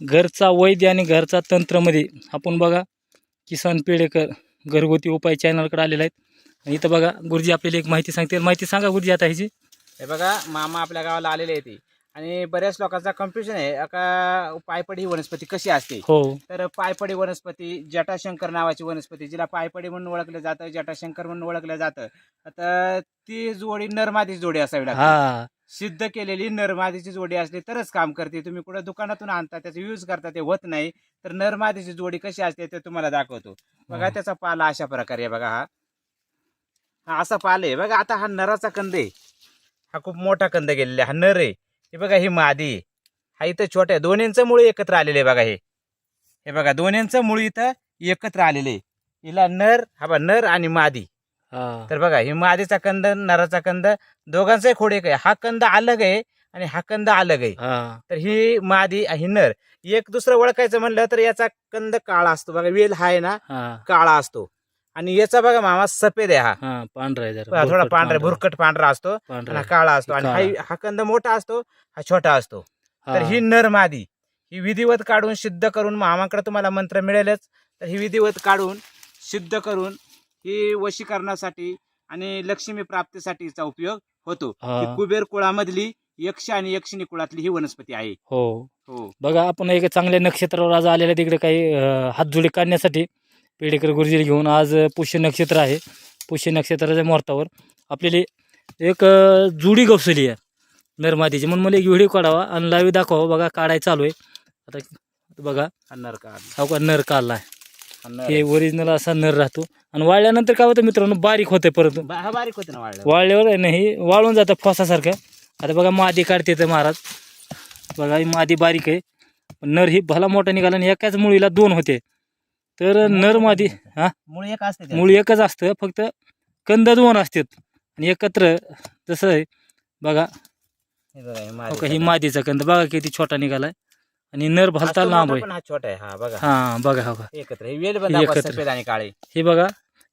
घरचा वैद्य आणि घरचा तंत्रमध्ये आपण बघा किसान पेडेकर घरगुती उपाय चॅनलकडे आलेले आहेत. आणि इथं बघा गुरुजी आपल्याला एक माहिती सांगतील. माहिती सांगा गुरुजी आता ह्याची हे बघा मामा आपल्या गावाला आलेले आहे ते आणि बऱ्याच लोकांचा कन्फ्युजन आहे. का पायपडी ही वनस्पती कशी असते? हो. तर पायपडी वनस्पती जटाशंकर नावाची वनस्पती जिला पायपडी म्हणून ओळखलं जातं जटाशंकर म्हणून ओळखलं जातं. तर ती जोडी नरमादी जोडी असावी लागते. सिद्ध केलेली नरमादीची जोडी असली तरच काम करते. तुम्ही कुठं दुकानातून आणता त्याचा यूज करता ते होत नाही. तर नरमादीची जोडी कशी असते ते तुम्हाला दाखवतो. बघा. त्याचा पाला अशा प्रकारे आहे बघा हा. हा असा पाल आहे. बघा आता हा नराचा कंद आहे. हा खूप मोठा कंद गेलेला हा नर आहे. हे बघा ही मादी. हा इथं छोट्या आहे. दोन्हींचं मुळ एकत्र आलेले आहे बघा हे. हे बघा दोन्हींचं मुळ इथं एकत्र आलेले आहे. हिला नर हा बघा नर आणि मादी. तर बघा ही मादीचा कंद नराचा कंद दोघांचाही खोड एक आहे. हा कंद अलग आहे आणि हा कंद अलग आहे. हा. तर ही मादी ही नर. एक दुसरं ओळखायचं म्हणलं तर याचा कंद काळा असतो. बघा वेल हा आहे ना काळा असतो. आणि याचा बघा मामा सफेद आहे हा. हा पांढरा थोडा पांढरा. भुरकट पांढरा असतो हा. काळा असतो. आणि. हा कंद मोठा असतो हा छोटा असतो. तर. ही नर मादी. ही विधिवत काढून सिद्ध करून मामाकडे तुम्हाला मंत्र मिळेलच. तर ही विधिवत काढून सिद्ध करून ही वशीकरणासाठी आणि लक्ष्मी प्राप्तीसाठीचा उपयोग होतो. हा. ही कुबेर कुळामधली यक्ष आणि यक्षिणी कुळातली ही वनस्पती आहे. हो. हो. बघा आपण एक चांगल्या नक्षत्रावर आज आलेल्या तिकडे काही अं, हातजुडी काढण्यासाठी पेडेकर गुरुजी घेऊन आज पुष्य नक्षत्र आहे. पुष्य नक्षत्राच्या मुहूर्तावर आपल्याला एक अं, जुडी गवसली आहे. नरमादीची म्हणून मला एक व्हिडिओ काढावा आणि लाईव्ह दाखवा बघा काढायला चालू आहे. आता बघा. नर का हा का नर काढला आहे. हा आहे. ओरिजिनल असा नर राहतो. आणि वाळल्यानंतर काय होतं मित्रांनो बारीक होते परत. हा बारीक होते ना वाळलं वाळल्यावर आहे ना हे वाळून जातं फॉसासारखं. आता बघा मादी काढते तर महाराज. बघा ही मादी बारीक आहे. नर ही भला मोठा निघाला आणि एकाच मुळीला दोन होते. तर नर मादी हा? मुळ एक असते. मुळी एकच असतं. फक्त कंद दोन असतात. आणि एकत्र जसं आहे बघा. हे आहे. मादीचा कंद. बघा किती छोटा निघालाय. आणि नर भलता लांब आहे. हा छोटा आहे. हा बघा. हा बघा हो एकत्र. हे वेल बंद एकत्र. सफेद आणि काळे. ही बघा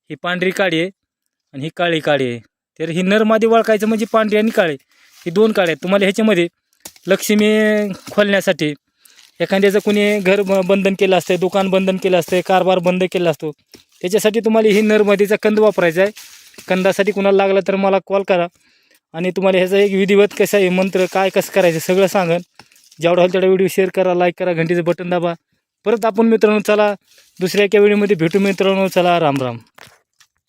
ही पांढरी काळी आहे आणि ही काळी काळी आहे. तर ही नरमादी वळखायचं म्हणजे पांढरी आणि काळी. ही दोन काळे आहेत. तुम्हाला ह्याच्यामध्ये लक्ष्मी खोलण्यासाठी एखाद्याचं कुणी घर ब- बंधन केलं असतं दुकान बंधन केलं असतं कारभार बंद केला असतो त्याच्यासाठी तुम्हाला ही नरमादीचा कंद वापरायचा आहे. कंदासाठी कुणाला लागला तर मला कॉल करा. आणि तुम्हाला ह्याचा एक विधिवत कसं आहे मंत्र काय कसं करायचं सगळं सांगन. जेवढा होईल तेवढा व्हिडिओ शेअर करा लाईक करा घंटीचं बटन दाबा. परत आपण मित्रांनो चला दुसऱ्या एका व्हिडिओमध्ये भेटू मित्रांनो. चला राम राम.